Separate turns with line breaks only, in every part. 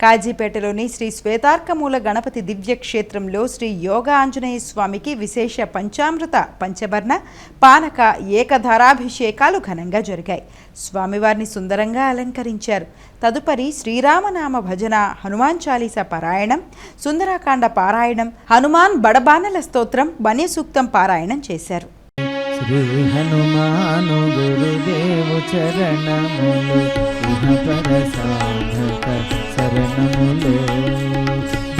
కాజీపేటలోని శ్రీ శ్వేతార్కమూల గణపతి దివ్య క్షేత్రంలో శ్రీ యోగ ఆంజనేయ స్వామికి విశేష పంచామృత పంచవర్ణ పానక ఏకధారాభిషేకాలు ఘనంగా జరిగాయి. స్వామివారిని సుందరంగా అలంకరించారు. తదుపరి శ్రీరామనామ భజన హనుమాన్ చాలీస పారాయణం సుందరాకాండ పారాయణం హనుమాన్ బడబానల స్తోత్రం వన్యసూక్తం పారాయణం చేశారు.
శ్రీ హనుమాను గురుదేవు చరణములు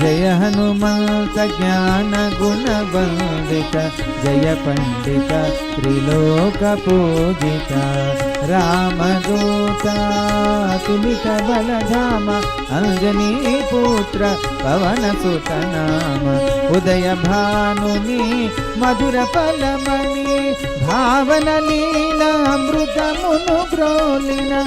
जय हनुमंत ज्ञान गुण बंदित जय पंडित, त्रिलोक पूजित। राम त्रिलोकपूजिता बल बलधाम, अंजनी पुत्र पवनसुत नाम। उदय भानुनि मधुरफलमणि मुनु ब्रोलिना